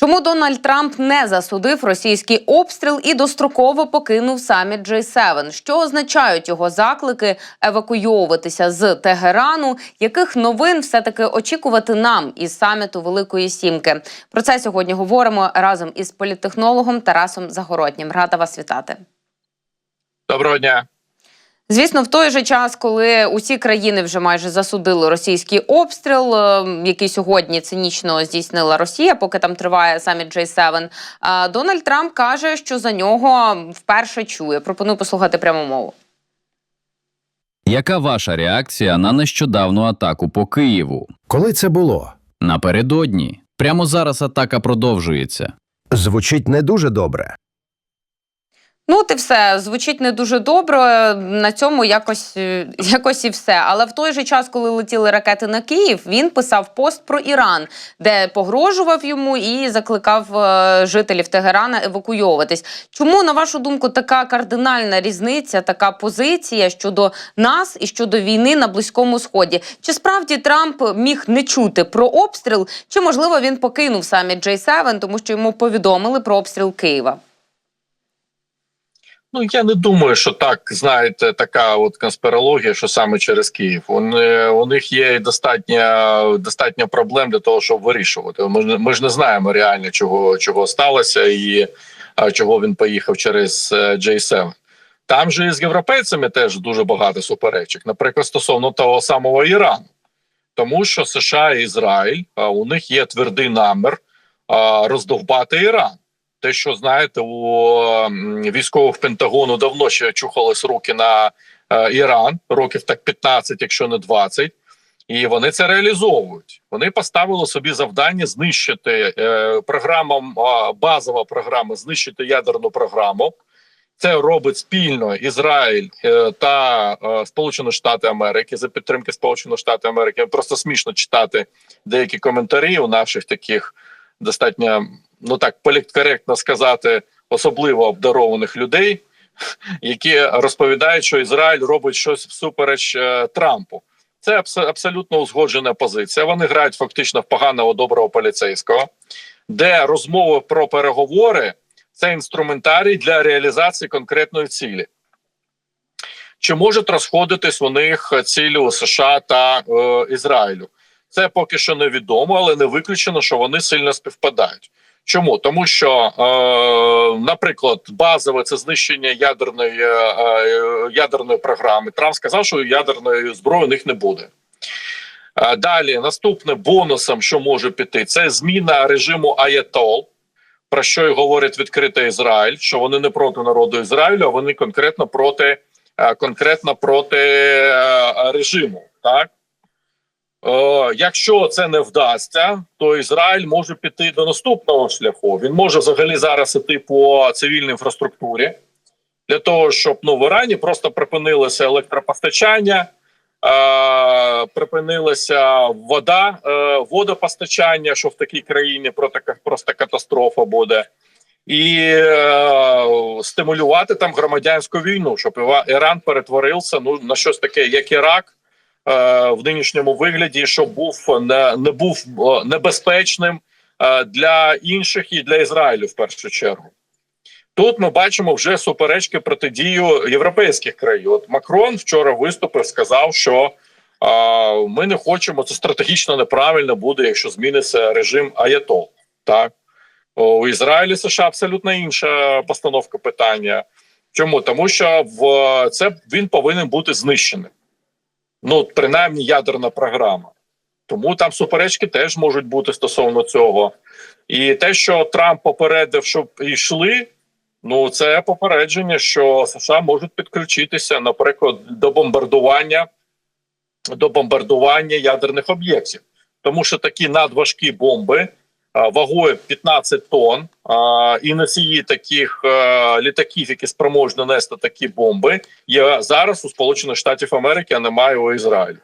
Чому Дональд Трамп не засудив російський обстріл і достроково покинув саміт G7? Що означають його заклики евакуйовуватися з Тегерану? Яких новин все таки очікувати нам із саміту Великої Сімки? Про це сьогодні говоримо разом із політтехнологом Тарасом Загороднім. Рада вас вітати. Доброго дня. Звісно, в той же час, коли усі країни вже майже засудили російський обстріл, е, який сьогодні цинічно здійснила Росія, поки там триває саміт J7, е, Дональд Трамп каже, що за нього вперше чує. Пропоную послухати пряму мову. Яка ваша реакція на нещодавну атаку по Києву? Коли це було? Напередодні. Прямо зараз атака продовжується. Звучить не дуже добре. Ну, і все звучить не дуже добре. На цьому якось, е, якось і все. Але в той же час, коли летіли ракети на Київ, він писав пост про Іран, де погрожував йому і закликав е, жителів Тегерана евакуйовуватись. Чому, на вашу думку, така кардинальна різниця, така позиція щодо нас і щодо війни на близькому сході? Чи справді Трамп міг не чути про обстріл, чи можливо він покинув саміт J7, тому що йому повідомили про обстріл Києва? Ну я не думаю, що так знаєте, така от конспірологія, що саме через Київ. Вони у них є достатньо достатньо проблем для того, щоб вирішувати. Ми ми ж не знаємо реально, чого чого сталося, і а, чого він поїхав через е, J7. Там же і з європейцями теж дуже багато суперечок, наприклад, стосовно того самого Ірану, тому що США і Ізраїль а, у них є твердий намір а, роздовбати Іран те, що знаєте, у військових Пентагону давно ще чухались руки на е, Іран, років так 15, якщо не 20, і вони це реалізовують. Вони поставили собі завдання знищити е, програма, е, базова програма, знищити ядерну програму. Це робить спільно Ізраїль е, та е, Сполучені Штати Америки за підтримки Сполучених Штатів Америки. Просто смішно читати деякі коментарі у наших таких достатньо ну так політкоректно сказати, особливо обдарованих людей, які розповідають, що Ізраїль робить щось всупереч е, Трампу. Це абс абсолютно узгоджена позиція. Вони грають фактично в поганого доброго поліцейського, де розмови про переговори це інструментарій для реалізації конкретної цілі. Чи можуть розходитись у них цілі у США та е, Ізраїлю? Це поки що невідомо, але не виключено, що вони сильно співпадають. Чому тому, що, е, наприклад, базове це знищення ядерної е, ядерної програми. Трамп сказав, що ядерної зброї у них не буде. Е, далі наступне бонусом, що може піти, це зміна режиму Аятол, про що й говорить відкрито Ізраїль, що вони не проти народу Ізраїлю, а вони конкретно проти е, конкретно проти е, режиму. Так Е, якщо це не вдасться, то Ізраїль може піти до наступного шляху. Він може взагалі зараз іти по цивільній інфраструктурі для того, щоб ну в Ірані просто припинилося електропостачання, е, припинилася вода, е, водопостачання, що в такій країні просто катастрофа буде. І е, стимулювати там громадянську війну, щоб Іран перетворився ну на щось таке, як Ірак, Е, в нинішньому вигляді, щоб був не, не був е, небезпечним е, для інших і для Ізраїлю в першу чергу. Тут ми бачимо вже суперечки протидію європейських країн. От Макрон вчора виступив, сказав, що а, ми не хочемо це стратегічно неправильно буде, якщо зміниться режим Аятол. Так у Ізраїлі США абсолютно інша постановка питання. Чому тому, що в це він повинен бути знищеним ну принаймні ядерна програма. Тому там суперечки теж можуть бути стосовно цього. І те, що Трамп попередив, щоб йшли, ну це попередження, що США можуть підключитися, наприклад, до бомбардування до бомбардування ядерних об'єктів, тому що такі надважкі бомби вагою 15 тонн і носії таких літаків, які спроможні нести такі бомби, є зараз у Сполучених Штатів Америки, а немає у Ізраїлі.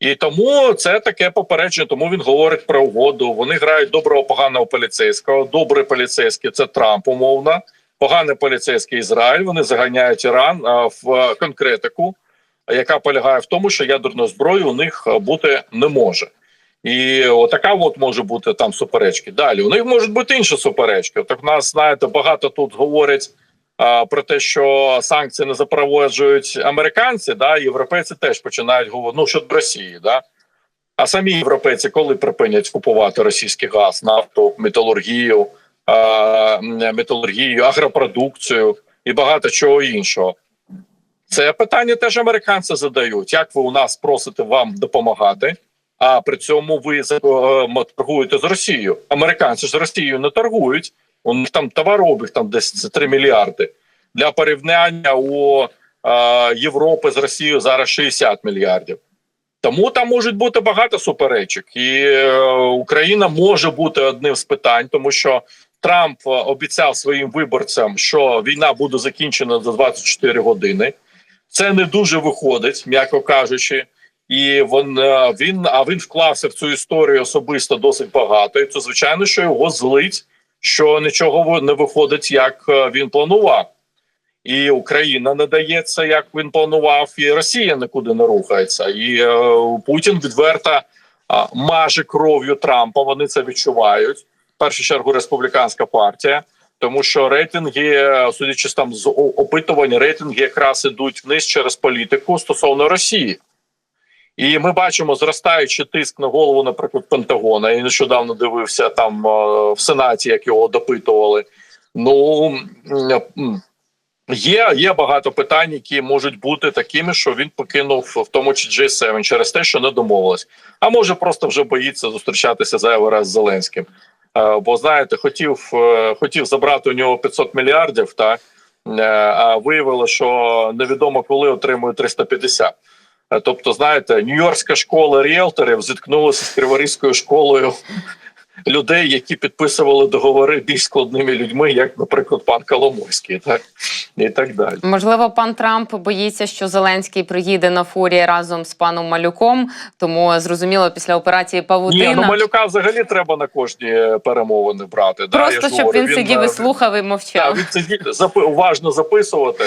І тому це таке попередження. Тому він говорить про угоду. Вони грають доброго, поганого поліцейського. Добрий поліцейський це Трамп, умовно, поганий поліцейський Ізраїль. Вони заганяють Іран в конкретику, яка полягає в тому, що ядерної зброї у них бути не може. І отака от може бути там суперечки. Далі у них можуть бути інші суперечки. Так в нас знаєте, багато тут говорять а, про те, що санкції не запроваджують американці. Да, європейці теж починають говорити ну щодо Росії. Да. А самі європейці коли припинять купувати російський газ, нафту, металургію, а, металургію, агропродукцію і багато чого іншого. Це питання теж американці задають. Як ви у нас просите вам допомагати? А при цьому ви е, торгуєте з Росією. Американці ж з Росією не торгують. У них там товарообіг там десь 3 мільярди. Для порівняння у е, Європи з Росією зараз 60 мільярдів. Тому там можуть бути багато суперечок, і е, Україна може бути одним з питань, тому що Трамп е, обіцяв своїм виборцям, що війна буде закінчена за 24 години. Це не дуже виходить, м'яко кажучи. І він, е, він а він вклався в цю історію особисто досить багато. І це звичайно, що його злить, що нічого не виходить, як е, він планував. І Україна не дається, як він планував, і Росія нікуди не рухається. І е, Путін відверто маже кров'ю Трампа. Вони це відчувають. В першу чергу республіканська партія, тому що рейтинги, е, судячи там з опитувань, рейтинги якраз ідуть вниз через політику стосовно Росії. І ми бачимо зростаючий тиск на голову, наприклад, Пентагона. Я нещодавно дивився там е, в Сенаті, як його допитували. Ну є, є багато питань, які можуть бути такими, що він покинув в тому чи G7 через те, що не домовились. А може просто вже боїться зустрічатися зайвий раз з Зеленським. Е, Бо знаєте, хотів, е, хотів забрати у нього 500 мільярдів, так е, а виявило, що невідомо коли отримує 350. Тобто, знаєте, Нью-Йоркська школа ріелторів зіткнулася з Криворізькою школою людей, які підписували договори більш складними людьми, як, наприклад, пан Коломойський, так і так далі. Можливо, пан Трамп боїться, що Зеленський приїде на фурі разом з паном Малюком. Тому зрозуміло, після операції Павутина Ні, ну малюка взагалі треба на кожні е, перемовини брати. да, просто ж щоб говорю, він сидів е, і слухав і Так, мовчав. він сидіть запи, уважно записувати.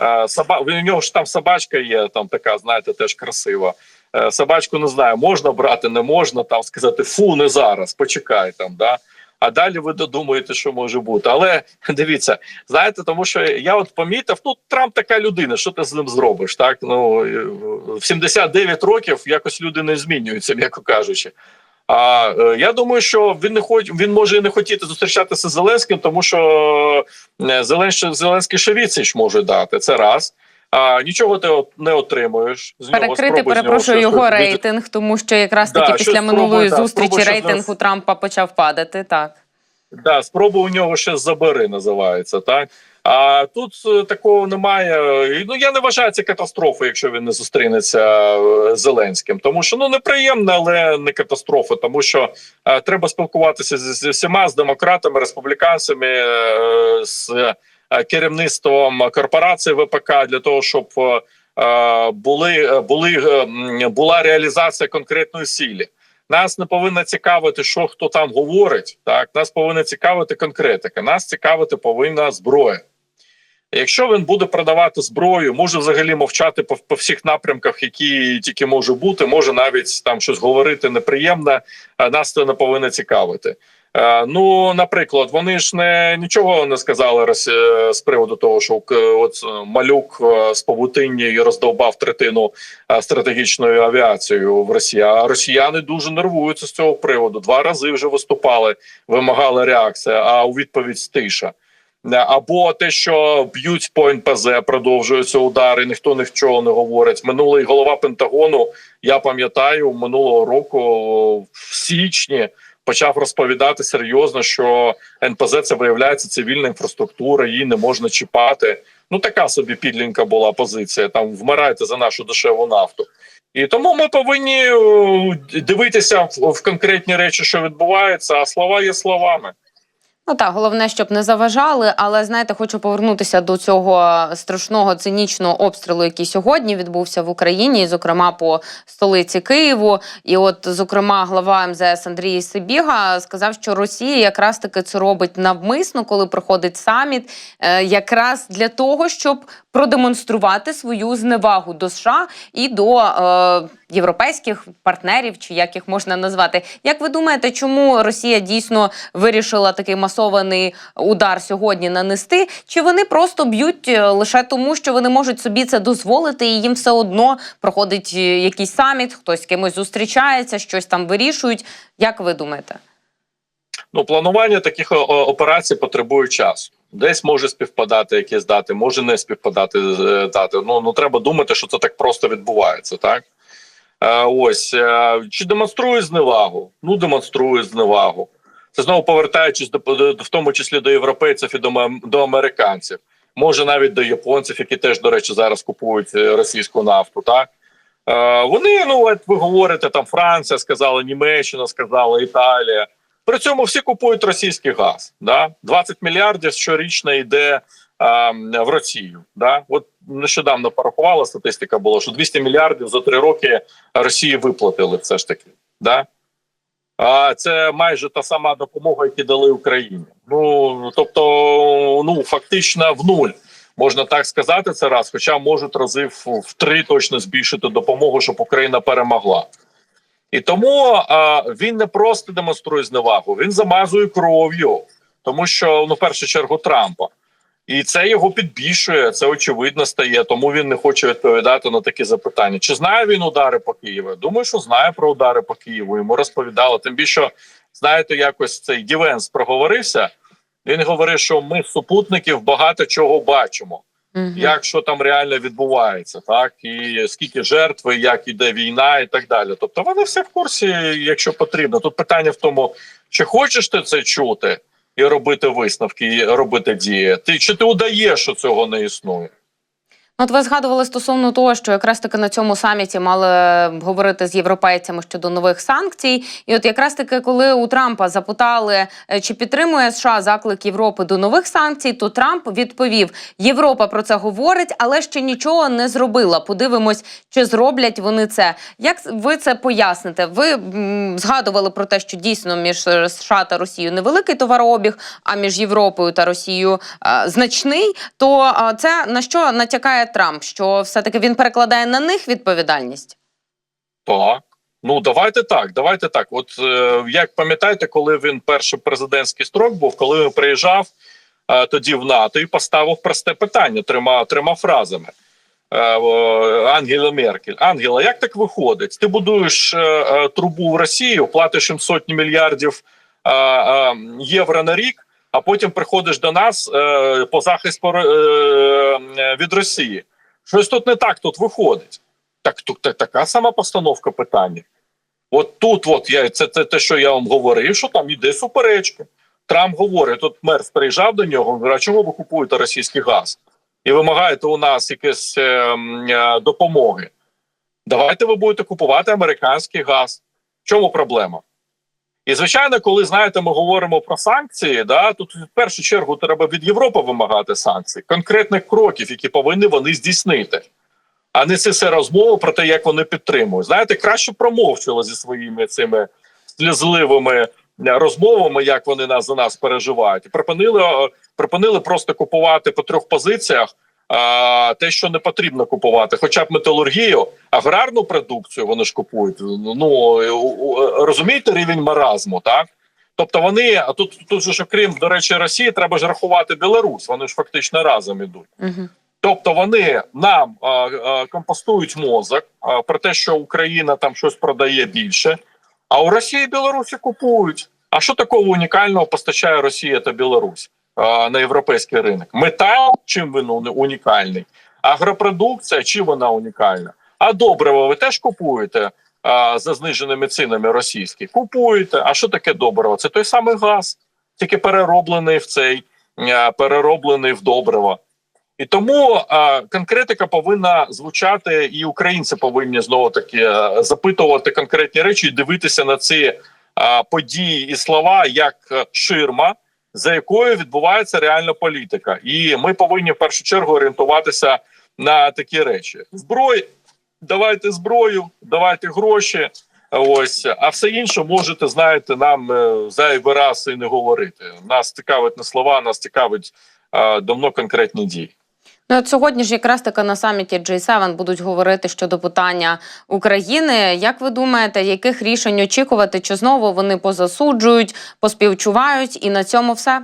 Е, Соба... У нього ж там собачка є, там така, знаєте, теж красива. Е, Собачку не знаю, можна брати, не можна там сказати фу, не зараз, почекай там. Да? А далі ви додумаєте, що може бути. Але дивіться, знаєте, тому що я от помітив, ну Трамп така людина, що ти з ним зробиш? Так ну е, в 79 років якось люди не змінюються, м'яко кажучи. А е, я думаю, що він не хоч він може і не хотіти зустрічатися з Зеленським, тому що Зеленський, Зеленський ще відсіч може дати. Це раз. А нічого ти от не отримуєш. З нього Перекрити, з нього перепрошую, його рейтинг, тому що якраз Да, таки після минулої да, зустрічі спробуй рейтинг у Трампа почав падати. Так Да, спроба у нього ще забери називається, так. А тут е, такого немає. Ну я не вважаю це катастрофою, якщо він не зустрінеться е, з Зеленським. Тому що ну неприємно, але не катастрофа. Тому що е, треба спілкуватися зі всіма з демократами, республіканцями, е, з е, керівництвом корпорації ВПК для того, щоб е, е, були, е, були е, була реалізація конкретної сілі. Нас не повинно цікавити, що хто там говорить. Так, нас повинна цікавити конкретика. Нас цікавити повинна зброя. Якщо він буде продавати зброю, може взагалі мовчати по, по всіх напрямках, які тільки може бути, може навіть там щось говорити неприємне, нас це не повинно цікавити. Е, ну, наприклад, вони ж не нічого не сказали е, з приводу того, що к- от е, малюк е, з павутинні роздовбав третину е, стратегічною авіацією в Росії. А росіяни дуже нервуються з цього приводу. Два рази вже виступали, вимагали реакція, а у відповідь тиша. Е, Або те, що б'ють по НПЗ, продовжуються удари, ніхто нічого не говорить. Минулий голова Пентагону, я пам'ятаю, минулого року в січні почав розповідати серйозно, що НПЗ це виявляється цивільна інфраструктура, її не можна чіпати. Ну така собі підлінка була позиція. Там вмирайте за нашу дешеву нафту. І тому ми повинні е, дивитися в конкретні речі, що відбувається, а слова є словами. Ну так, головне, щоб не заважали. Але знаєте, хочу повернутися до цього страшного цинічного обстрілу, який сьогодні відбувся в Україні, і, зокрема по столиці Києву. І от, зокрема, глава МЗС Андрій Сибіга сказав, що Росія якраз таки це робить навмисно, коли проходить саміт, е, якраз для того, щоб продемонструвати свою зневагу до США і до е, європейських партнерів, чи як їх можна назвати. Як ви думаєте, чому Росія дійсно вирішила такий масований удар сьогодні нанести? Чи вони просто б'ють е, лише тому, що вони можуть собі це дозволити, і їм все одно проходить е, якийсь саміт, хтось з кимось зустрічається, щось там вирішують? Як ви думаєте? Ну, планування таких о- операцій потребує часу. Десь може співпадати якісь дати, може не співпадати е, дати. Ну, ну треба думати, що це так просто відбувається, так? Е, ось е, чи демонструє зневагу? Ну, демонструє зневагу. Це знову повертаючись до, в тому числі до європейців і до, до американців, може навіть до японців, які теж, до речі, зараз купують російську нафту. Так вони, ну от ви говорите, там Франція сказала, Німеччина сказала, Італія. При цьому всі купують російський газ. Да? 20 мільярдів щорічно йде а, в Росію. Да? От нещодавно порахувала статистика була, що 200 мільярдів за три роки Росії виплатили все ж таки. Да? А це майже та сама допомога, яку дали Україні. Ну тобто, ну фактично в нуль. Можна так сказати, це раз, хоча можуть рази в, три точно збільшити допомогу, щоб Україна перемогла. І тому а, він не просто демонструє зневагу, він замазує кров'ю, тому що ну, в першу чергу Трампа. І це його підбільшує, це очевидно стає, тому він не хоче відповідати на такі запитання. Чи знає він удари по Києву? Думаю, що знає про удари по Києву. Йому розповідали. Тим більше, знаєте, якось цей Дівенс проговорився. Він говорив, що ми супутників багато чого бачимо Мгм. як що там реально відбувається, так і скільки жертв, як іде війна, і так далі. Тобто вони все в курсі, якщо потрібно. Тут питання в тому, чи хочеш ти це чути і робити висновки, і робити дії, ти чи ти удаєш, що цього не існує? От ви згадували стосовно того, що якраз таки на цьому саміті мали говорити з європейцями щодо нових санкцій. І от якраз таки, коли у Трампа запитали, е, чи підтримує США заклик Європи до нових санкцій, то Трамп відповів: Європа про це говорить, але ще нічого не зробила. Подивимось, чи зроблять вони це. Як ви це поясните? Ви м, згадували про те, що дійсно між США та Росією невеликий товарообіг, а між Європою та Росією е, значний. То е, це на що натякає Трамп? Що все-таки він перекладає на них відповідальність? Так. Ну давайте так. Давайте так. От е, як пам'ятаєте, коли він перший президентський строк був, коли він приїжджав е, тоді в НАТО і поставив просте питання трьома трьома фразами. Е, Ангела Меркель. Ангела, як так виходить? Ти будуєш е, е, трубу в Росію, платиш їм сотні мільярдів е, е, євро на рік, а потім приходиш до нас е, по захисту е, від Росії. Щось тут не так тут виходить. Так тут та- така сама постановка питання. От тут, от я це, це те, що я вам говорив, що там іде суперечка. Трамп говорить: тут Мерс приїжджав до нього, а чого ви купуєте російський газ і вимагаєте у нас якесь е, е, допомоги. Давайте ви будете купувати американський газ. В чому проблема? І звичайно, коли знаєте, ми говоримо про санкції, да, тут в першу чергу треба від Європи вимагати санкцій, конкретних кроків, які повинні вони здійснити а не це все розмови про те, як вони підтримують. Знаєте, краще промовчили зі своїми цими слізливими е, розмовами, як вони нас за нас переживають. І Припинили, е, припинили просто купувати по трьох позиціях. А, те, що не потрібно купувати, хоча б металургію, аграрну продукцію вони ж купують. Ну розумієте рівень маразму, так? Тобто вони, а тут, тут же ж окрім, до речі, Росії, треба ж рахувати Білорусь. Вони ж фактично разом ідуть. Угу. Тобто вони нам а, а, компостують мозок а, про те, що Україна там щось продає більше, а у Росії і Білорусі купують. А що такого унікального постачає Росія та Білорусь на європейський ринок? Метал чим він унікальний? Агропродукція чим вона унікальна? А добриво ви теж купуєте а, за зниженими цінами російські? Купуєте. А що таке добриво? Це той самий газ, тільки перероблений в цей, а, перероблений в добриво. І тому е, конкретика повинна звучати, і українці повинні знову таки е, запитувати конкретні речі і дивитися на ці е, події і слова як е, ширма, за якою відбувається реальна політика. І ми повинні в першу чергу орієнтуватися на такі речі: зброї, давайте зброю, давайте гроші. Ось, а все інше можете знаєте, нам е, зайвий раз і не говорити. Нас цікавить не слова, нас цікавить давно конкретні дії. Ну, от сьогодні ж якраз таки на саміті G7 будуть говорити щодо питання України. Як ви думаєте, яких рішень очікувати? Чи знову вони позасуджують, поспівчувають, і на цьому все?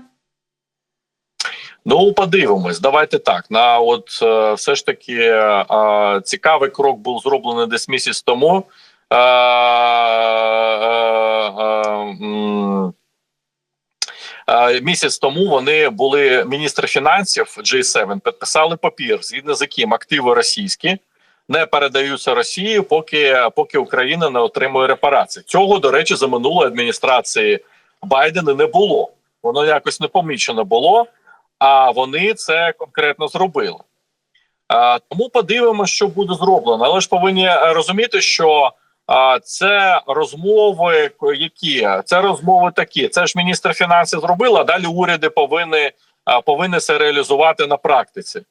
Ну, подивимось. Давайте так. На от е, все ж таки е, е, цікавий крок був зроблений десь місяць тому. Місяць тому вони були міністри фінансів G7, підписали папір, згідно з яким активи російські не передаються Росії, поки, поки Україна не отримує репарації. Цього, до речі, за минулої адміністрації Байдена не було. Воно якось не помічено було а вони це конкретно зробили. А, тому подивимося, що буде зроблено. Але ж повинні е, розуміти, що це розмови, які це розмови такі. Це ж міністр фінансів зробила, далі уряди повинні, повинні це реалізувати на практиці.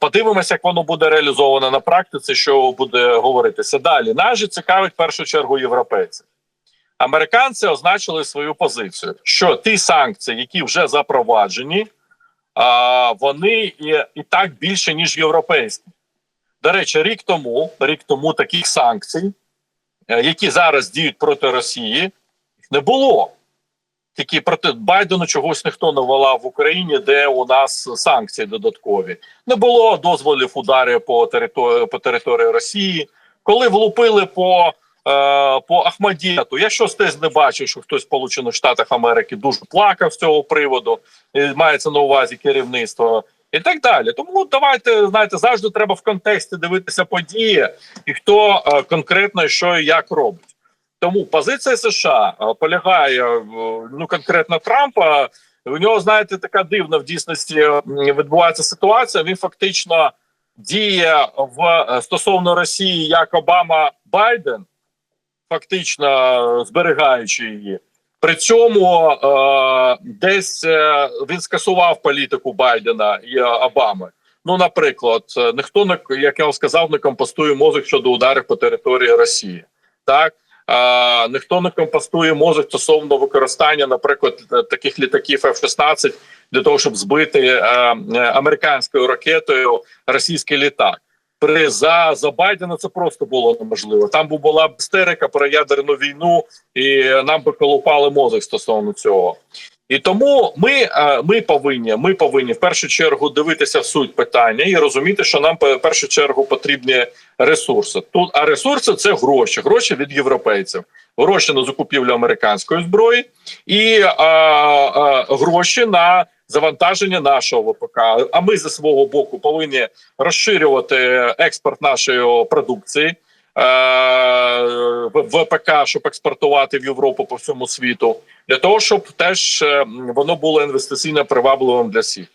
Подивимося, як воно буде реалізовано на практиці, що буде говоритися далі. Нас же цікавить в першу чергу європейці. Американці означили свою позицію, що ті санкції, які вже запроваджені, вони і, так більше, ніж європейські. До речі, рік тому, рік тому таких санкцій, які зараз діють проти Росії, їх не було. Тільки проти Байдену чогось ніхто не волав в Україні, де у нас санкції додаткові. Не було дозволів ударів по території, по території Росії. Коли влупили по, е, по Ахмадіту, я щось теж не бачив, що хтось Сполучених Штатах Америки дуже плакав з цього приводу. І мається на увазі керівництво і так далі. Тому давайте знаєте, завжди треба в контексті дивитися події і хто е, конкретно що і як робить. Тому позиція США е, полягає е, ну конкретно Трампа. У нього знаєте, така дивна в дійсності відбувається ситуація. Він фактично діє в е, стосовно Росії як Обама Байден, фактично зберігаючи її. При цьому е, десь е, він скасував політику Байдена і Обами. Ну, наприклад, е, ніхто не як я вам сказав, не компостує мозок щодо ударів по території Росії. Так е, ніхто не компостує мозок стосовно використання, наприклад, е, таких літаків F-16 для того, щоб збити е, американською ракетою російський літак. При за, за Байдена це просто було неможливо. Там би була б істерика про ядерну війну, і нам би колупали мозок стосовно цього. І тому ми, е, ми повинні ми повинні в першу чергу дивитися в суть питання і розуміти, що нам в першу чергу потрібні ресурси. Тут а ресурси це гроші, гроші від європейців, гроші на закупівлю американської зброї і а, а, гроші на завантаження нашого ВПК. А ми за свого боку повинні розширювати експорт нашої продукції. е, ВПК, щоб експортувати в Європу по всьому світу, для того, щоб теж е, воно було інвестиційно привабливим для всіх.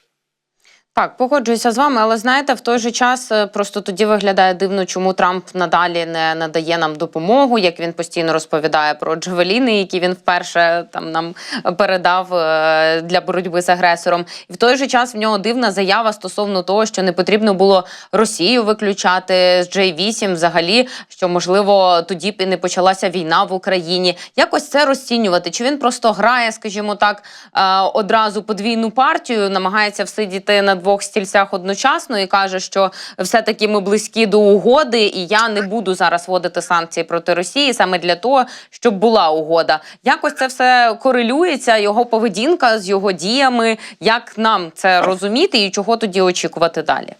Так, погоджуюся з вами, але знаєте, в той же час е, просто тоді виглядає дивно, чому Трамп надалі не надає нам допомогу, як він постійно розповідає про джавеліни, які він вперше там нам передав е, для боротьби з агресором. І в той же час в нього дивна заява стосовно того, що не потрібно було Росію виключати з J8 взагалі, що можливо тоді б і не почалася війна в Україні. Якось це розцінювати. Чи він просто грає, скажімо так, е, одразу подвійну партію, намагається всидіти на двох стільцях одночасно і каже, що все-таки ми близькі до угоди, і я не буду зараз вводити санкції проти Росії саме для того, щоб була угода. Якось це все корелюється, його поведінка з його діями. Як нам це розуміти і чого тоді очікувати далі?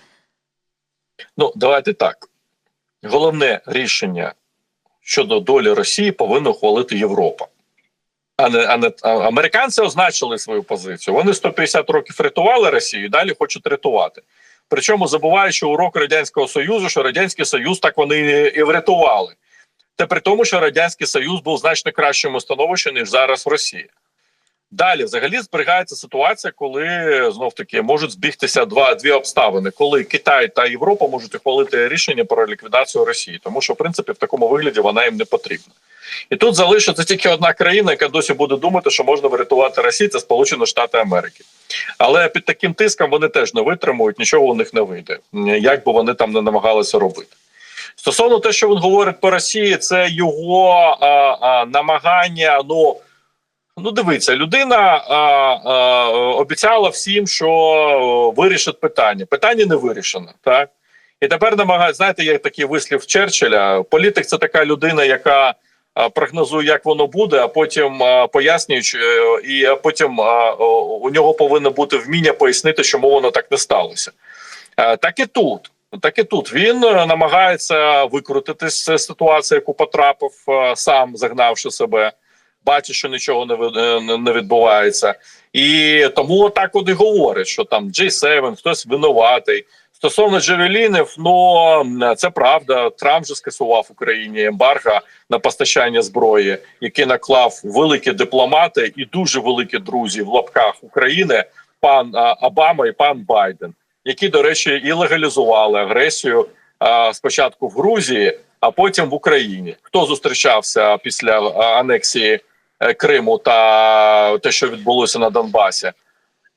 Ну, давайте так. Головне рішення щодо долі Росії повинна ухвалити Європа. А не, а не американці означили свою позицію. Вони 150 років рятували Росію і далі хочуть рятувати. Причому забуваючи урок радянського союзу, що радянський союз так вони і врятували. Та при тому, що радянський союз був значно кращому становищі ніж зараз Росія. Далі, взагалі, зберігається ситуація, коли знов таки можуть збігтися два дві обставини, коли Китай та Європа можуть ухвалити рішення про ліквідацію Росії, тому що в принципі в такому вигляді вона їм не потрібна. І тут залишиться тільки одна країна, яка досі буде думати, що можна врятувати Росію, це Сполучені Штати Америки. Але під таким тиском вони теж не витримують, нічого у них не вийде, як би вони там не намагалися робити. Стосовно те, що він говорить по Росії, це його а, а, намагання. Ну Ну, дивіться, людина а, а, обіцяла всім, що вирішить питання. Питання не вирішено, так? І тепер намагається, знаєте, є такий вислів Черчилля. Політик це така людина, яка прогнозує, як воно буде, а потім а, пояснюючи, е, і потім у нього повинно бути вміння пояснити, чому воно так не сталося. Е, Так і тут. Так і тут він е, намагається викрутитись з ситуації, яку потрапив сам, загнавши себе, бачить, що нічого е, не- не відбувається, і тому так от і говорить, що там G7, хтось винуватий. Стосовно Джевелінів, ну це правда. Трамп же скасував Україні ембарго на постачання зброї, який наклав великі дипломати і дуже великі друзі в лапках України, пан Обама і пан Байден, які, до речі, і легалізували агресію а, спочатку в Грузії, а потім в Україні. Хто зустрічався після анексії Криму та те, що відбулося на Донбасі?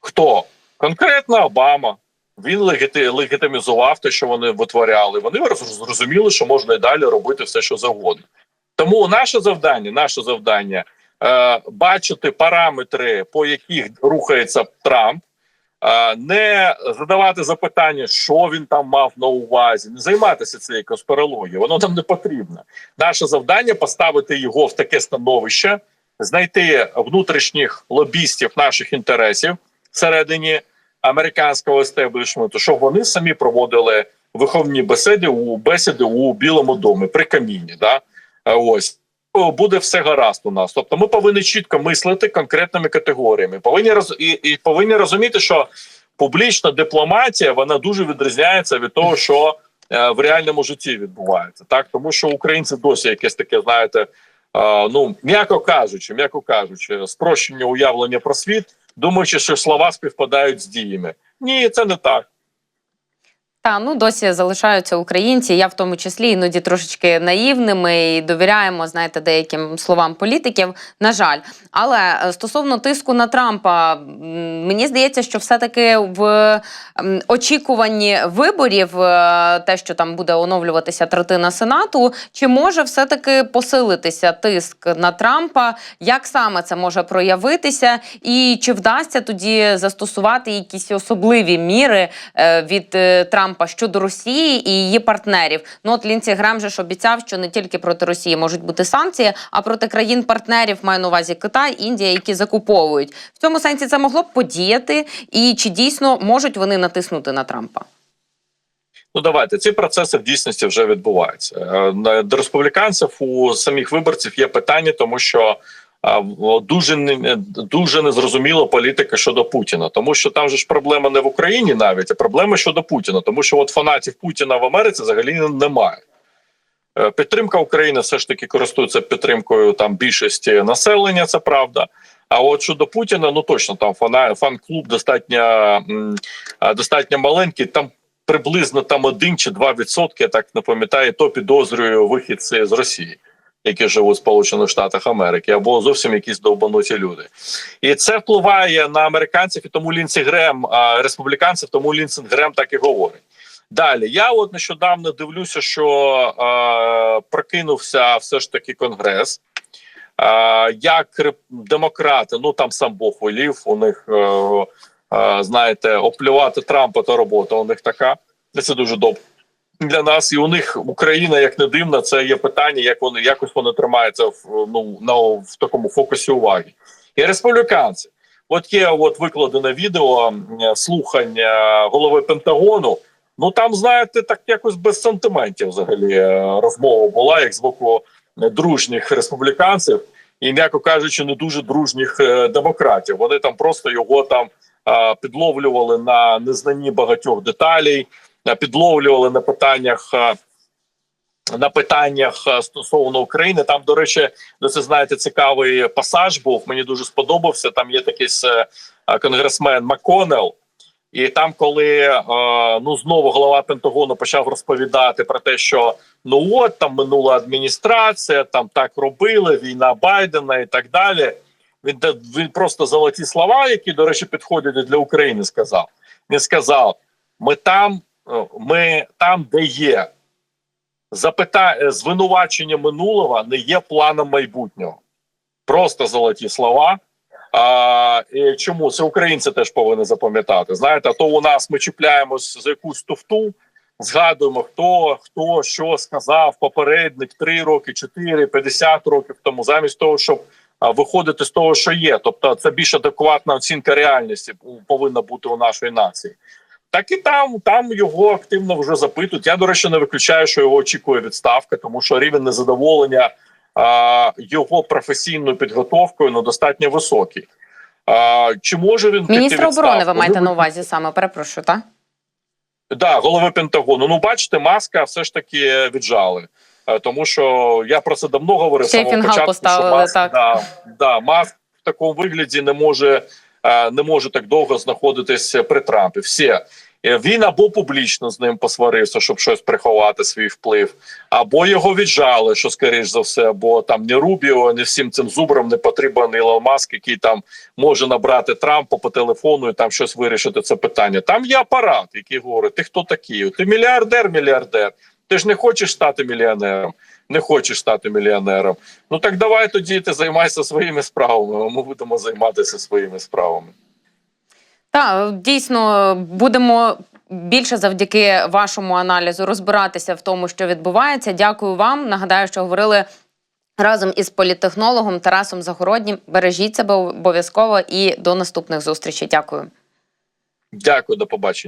Хто конкретно Обама? Він легіти, легітимізував те, що вони витворяли. Вони роз- зрозуміли, що можна і далі робити все, що завгодно. Тому наше завдання, наше завдання е, бачити параметри, по яких рухається Трамп, е, не задавати запитання, що він там мав на увазі, не займатися цією конспірологією. Воно нам не потрібно. Наше завдання поставити його в таке становище, знайти внутрішніх лобістів наших інтересів всередині американського естеблішменту, щоб вони самі проводили виховні бесіди у бесіди у Білому домі при каміні. Да? Е, Ось буде все гаразд у нас. Тобто, ми повинні чітко мислити конкретними категоріями. Повинні роз і, і повинні розуміти, що публічна дипломатія вона дуже відрізняється від того, що е, в реальному житті відбувається. Так, тому що українці досі якесь таке, знаєте, ну м'яко кажучи, м'яко кажучи, спрощення уявлення про світ, думаючи, що слова співпадають з діями. Ні, це не так. Та ну досі залишаються українці. Я в тому числі іноді трошечки наївними і довіряємо, знаєте, деяким словам політиків. На жаль, але е, стосовно тиску на Трампа, мені здається, що все-таки в очікуванні виборів, е, те, що там буде оновлюватися третина сенату, чи може все-таки посилитися тиск на Трампа? Як саме це може проявитися, і чи вдасться тоді застосувати якісь особливі міри е, від е, Трампа щодо Росії і її партнерів? Ну от Лінці Грем же ж обіцяв, що не тільки проти Росії можуть бути санкції, а проти країн-партнерів маю на увазі Китай, Індія, які закуповують в цьому сенсі. Це могло б подіяти, і чи дійсно можуть вони натиснути на Трампа? Ну давайте ці процеси в дійсності вже відбуваються. Е, До республіканців у самих виборців є питання, тому що дуже дуже незрозуміла політика щодо Путіна, тому що там же ж проблема не в Україні навіть, а проблема щодо Путіна, тому що от фанатів Путіна в Америці взагалі немає. Е, Підтримка України все ж таки користується підтримкою там більшості населення, це правда. А от щодо Путіна, ну точно там фан-клуб достатньо достатньо маленький. Там приблизно там один чи два відсотки, я так не пам'ятаю, то підозрюю вихідці з Росії, які живуть в Сполучених Штатах Америки, або зовсім якісь довбануті люди. І це впливає на американців, і тому Лінсі Грем, республіканців, тому Лінсі Грем так і говорить. Далі я от нещодавно дивлюся, що е, прокинувся все ж таки конгрес. Е, як демократи, ну там сам Бог волів, у них е, е, знаєте, оплювати Трампа та робота у них така. Це дуже добре для нас. І у них Україна, як не дивно, це є питання, як вони якось вони тримаються в ну на в такому фокусі уваги. І республіканці. От є от викладене відео слухання голови Пентагону. Ну там, знаєте, так якось без сантиментів взагалі е, розмова була, як з боку дружніх республіканців, і м'яко кажучи, не дуже дружніх е, демократів. Вони там просто його там підловлювали на незнанні багатьох деталей, підловлювали на питаннях. е, на питаннях е, стосовно України, там, до речі, це знаєте, цікавий пасаж був. Мені дуже сподобався. Там є такий е, конгресмен Маконел, і там, коли е, ну знову голова Пентагону почав розповідати про те, що ну от там минула адміністрація, там так робили, війна Байдена і так далі. Він він просто золоті слова, які, до речі, підходять для України. Сказав. Він сказав: ми там, е, ми там, де є запита... е, звинувачення минулого, не є планом майбутнього. Просто золоті слова. А, і чому це українці теж повинні запам'ятати? Знаєте, то у нас ми чіпляємось за якусь туфту, згадуємо, хто хто що сказав попередник 3 роки, 4, 50 років тому, замість того, щоб виходити з того, що є. Тобто, це більш адекватна оцінка реальності повинна бути у нашої нації. Так і там, там його активно вже запитують. Я, до речі, не виключаю, що його очікує відставка, тому що рівень незадоволення а, його професійною підготовкою ну, достатньо високий. А, чи може він піти Міністра оборони ви маєте на увазі саме, перепрошую, так? Да, голови Пентагону. Ну, бачите, маска все ж таки віджали. Е, Тому що я про це давно говорив. Ще самого початку, поставили, що маск, так. Да, да, маск в такому вигляді не може, не може так довго знаходитись при Трампі. Все. Е, Він або публічно з ним посварився, щоб щось приховати свій вплив, або його віджали, що скоріш за все, бо там ні Рубіо, ні всім цим зубрам не потрібен Ілон Маск, який там може набрати Трампа по телефону і там щось вирішити це питання. Там є апарат, який говорить: ти хто такий? Ти мільярдер, мільярдер. Ти ж не хочеш стати мільйонером, не хочеш стати мільйонером. Ну так давай тоді ти займайся своїми справами. а Ми будемо займатися своїми справами. Так, дійсно будемо більше завдяки вашому аналізу розбиратися в тому, що відбувається. Дякую вам. Нагадаю, що говорили разом із політтехнологом Тарасом Загороднім. Бережіть себе обов'язково і до наступних зустрічей. Дякую. Дякую, до побачення.